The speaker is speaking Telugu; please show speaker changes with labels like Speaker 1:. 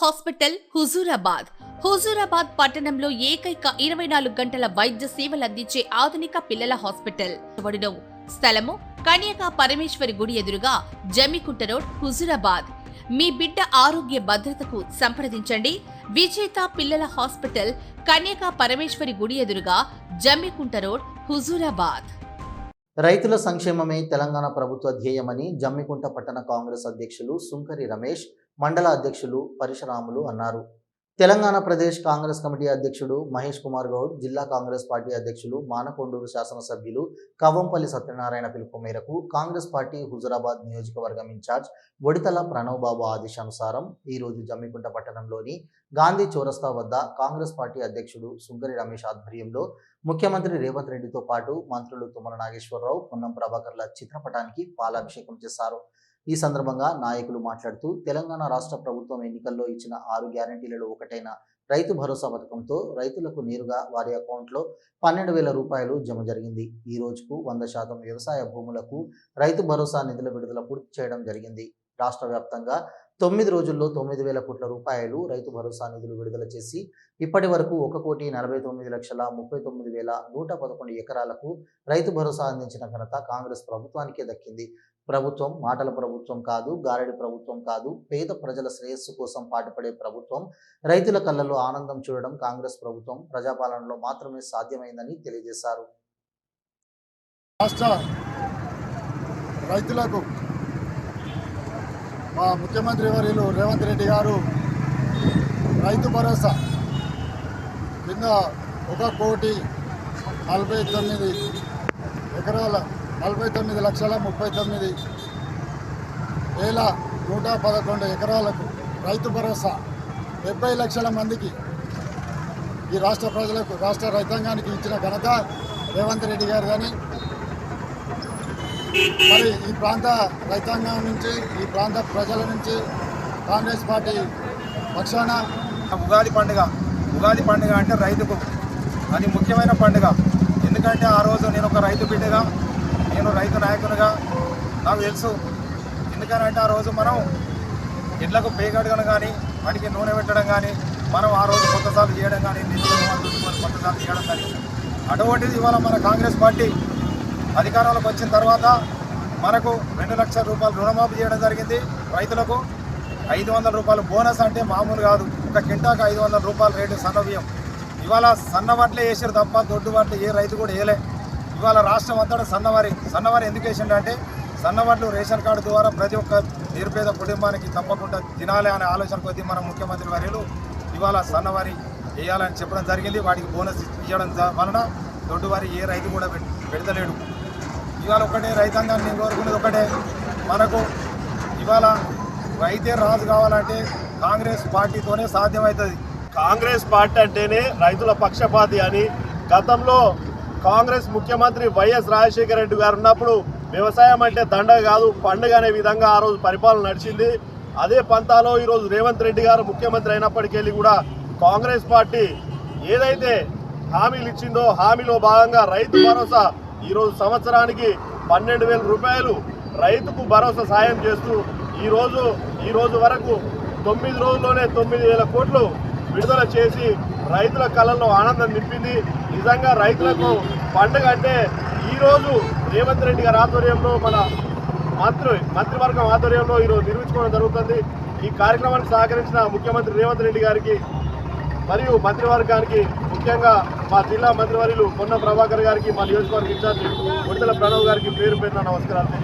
Speaker 1: హాస్పిటల్ హుజూరాబాద్. హుజూరాబాద్ పట్టణంలో ఏకైక ఇరవై నాలుగు గంటల వైద్య సేవలు అందించే ఆధునిక పిల్లల హాస్పిటల్. స్థలము కన్యకా పరమేశ్వరి గుడి ఎదురుగా జమ్మికుంట రోడ్ హుజూరాబాద్. మీ బిడ్డ ఆరోగ్య భద్రతకు సంప్రదించండి. విజేత పిల్లల హాస్పిటల్ కన్యకా పరమేశ్వరి గుడి ఎదురుగా జమ్మికుంట రోడ్ హుజూరాబాద్.
Speaker 2: రైతుల సంక్షేమమే తెలంగాణ ప్రభుత్వ ధ్యేయమని జమ్మికుంట పట్టణ కాంగ్రెస్ అధ్యక్షులు సుంకరి రమేష్ మండల అధ్యక్షులు పరశురాములు అన్నారు. తెలంగాణ ప్రదేశ్ కాంగ్రెస్ కమిటీ అధ్యక్షుడు మహేష్ కుమార్ గౌడ్ జిల్లా కాంగ్రెస్ పార్టీ అధ్యక్షులు మానకొండూరు శాసనసభ్యులు కవ్వంపల్లి సత్యనారాయణ పిలుపు మేరకు కాంగ్రెస్ పార్టీ హుజురాబాద్ నియోజకవర్గం ఇన్ఛార్జ్ ఒడితల ప్రణవ్ బాబు ఆదేశానుసారం ఈరోజు జమ్మికుంట పట్టణంలోని గాంధీ చౌరస్తా వద్ద కాంగ్రెస్ పార్టీ అధ్యక్షుడు సుంగరి రమేష్ ఆధ్వర్యంలో ముఖ్యమంత్రి రేవంత్ రెడ్డితో పాటు మంత్రులు తుమ్మల నాగేశ్వరరావు పొన్నం ప్రభాకర్ల చిత్రపటానికి పాలాభిషేకం చేశారు. ఈ సందర్భంగా నాయకులు మాట్లాడుతూ తెలంగాణ రాష్ట్ర ప్రభుత్వం ఎన్నికల్లో ఇచ్చిన ఆరు గ్యారంటీలలో ఒకటైన రైతు భరోసా పథకంతో రైతులకు నేరుగా వారి అకౌంట్లో పన్నెండు వేల రూపాయలు జమ జరిగింది. ఈ రోజుకు వంద శాతం వ్యవసాయ భూములకు రైతు భరోసా నిధుల విడుదల పూర్తి చేయడం జరిగింది. రాష్ట్ర వ్యాప్తంగా తొమ్మిది రోజుల్లో తొమ్మిది వేల కోట్ల రూపాయలు రైతు భరోసా నిధులు విడుదల చేసి ఇప్పటి వరకు ఒక కోటి నలభై తొమ్మిది లక్షల ముప్పై తొమ్మిది వేల నూట పదకొండు ఎకరాలకు రైతు భరోసా అందించిన ఘనత కాంగ్రెస్ ప్రభుత్వానికే దక్కింది. ప్రభుత్వం మాటల ప్రభుత్వం కాదు గారడి ప్రభుత్వం కాదు పేద ప్రజల శ్రేయస్సు కోసం పాటుపడే ప్రభుత్వం. రైతుల కళ్ళల్లో ఆనందం చూడడం కాంగ్రెస్ ప్రభుత్వం. ప్రజాపాలనలో మాత్రమే సాధ్యమైందని తెలియజేశారు.
Speaker 3: రాష్ట్ర రైతులకు మా ముఖ్యమంత్రి వర్యులు రేవంత్ రెడ్డి గారు రైతు భరోసా కింద ఒక కోటి నలభై తొమ్మిది ఎకరాల నలభై తొమ్మిది లక్షల ముప్పై తొమ్మిది వేల నూట పదకొండు ఎకరాలకు రైతు భరోసా. డెబ్బై లక్షల మందికి ఈ రాష్ట్ర ప్రజలకు రాష్ట్ర రైతాంగానికి ఇచ్చిన ఘనత రేవంత్ రెడ్డి గారు కానీ మరి ఈ ప్రాంత రైతాంగం నుంచి ఈ ప్రాంత ప్రజల నుంచి కాంగ్రెస్ పార్టీ పక్షాన
Speaker 4: ఉగాది పండుగ ఉగాది పండుగ అంటే రైతుకు అది ముఖ్యమైన పండుగ. ఎందుకంటే ఆ రోజు నేను ఒక రైతు బిడ్డగా నేను రైతు నాయకునిగా నాకు తెలుసు. ఎందుకనంటే ఆ రోజు మనం ఎడ్లకు పేగడగడం కానీ వాటికి నూనె పెట్టడం కానీ మనం ఆ రోజు కొత్త సార్లు చేయడం కానీ నిధులు కొత్త సార్లు చేయడం కానీ. అటువంటిది ఇవాళ మన కాంగ్రెస్ పార్టీ అధికారంలోకి వచ్చిన తర్వాత మనకు రెండు లక్షల రూపాయలు రుణమాఫీ చేయడం జరిగింది రైతులకు. ఐదు వందల రూపాయలు బోనస్ అంటే మామూలు కాదు. ఒక కింటాకు ఐదు వందల రూపాయల రేటు సన్న బియ్యం ఇవాళ సన్న వడ్లే వేసారు తప్ప దొడ్డు వడ్లు ఏ రైతు కూడా వేయలే. ఇవాళ రాష్ట్రం అంతటా సన్నవారి సన్నవారి ఎందుకు వేసిండు అంటే సన్నవడ్లు రేషన్ కార్డు ద్వారా ప్రతి ఒక్క నిరుపేద కుటుంబానికి తప్పకుండా తినాలి అనే ఆలోచన కొద్దీ మన ముఖ్యమంత్రి వర్యులు ఇవాళ సన్నవారి వేయాలని చెప్పడం జరిగింది. వాటికి బోనస్ ఇవ్వడం వలన దొడ్డువారి ఏ రైతు కూడా పెడతలేడు. ఇవాళ ఒకటే రైతాంగాన్ని నేను కోరుకునేది ఒకటే. మనకు ఇవాళ రైతే రాజు కావాలంటే కాంగ్రెస్ పార్టీతోనే సాధ్యమవుతుంది.
Speaker 5: కాంగ్రెస్ పార్టీ అంటేనే రైతుల పక్షపాతి అని గతంలో కాంగ్రెస్ ముఖ్యమంత్రి వైఎస్ రాజశేఖర రెడ్డి గారు ఉన్నప్పుడు వ్యవసాయం అంటే దండగ కాదు పండుగ అనే విధంగా ఆ రోజు పరిపాలన నడిచింది. అదే పంతాలో ఈరోజు రేవంత్ రెడ్డి గారు ముఖ్యమంత్రి అయినప్పటికెళ్ళి కూడా కాంగ్రెస్ పార్టీ ఏదైతే హామీలు ఇచ్చిందో హామీలో భాగంగా రైతు భరోసా ఈరోజు సంవత్సరానికి పన్నెండు వేల రూపాయలు రైతుకు భరోసా సాయం చేస్తూ ఈరోజు ఈరోజు వరకు తొమ్మిది రోజుల్లోనే తొమ్మిది వేల కోట్లు విడుదల చేసి రైతుల కళల్లో ఆనందం నింపింది. నిజంగా రైతులకు పండుగ అంటే ఈరోజు రేవంత్ రెడ్డి గారి ఆధ్వర్యంలో మన మంత్రి మంత్రివర్గం ఆధ్వర్యంలో ఈరోజు నిర్మించుకోవడం జరుగుతుంది. ఈ కార్యక్రమానికి సహకరించిన ముఖ్యమంత్రి రేవంత్ రెడ్డి గారికి మరియు మంత్రివర్గానికి ముఖ్యంగా మా జిల్లా మంత్రివర్యులు పొన్న ప్రభాకర్ గారికి మా నియోజకవర్గ ఇన్ఛార్జి గుంటల ప్రణవ్ గారికి పేరు పేరున నమస్కారాలు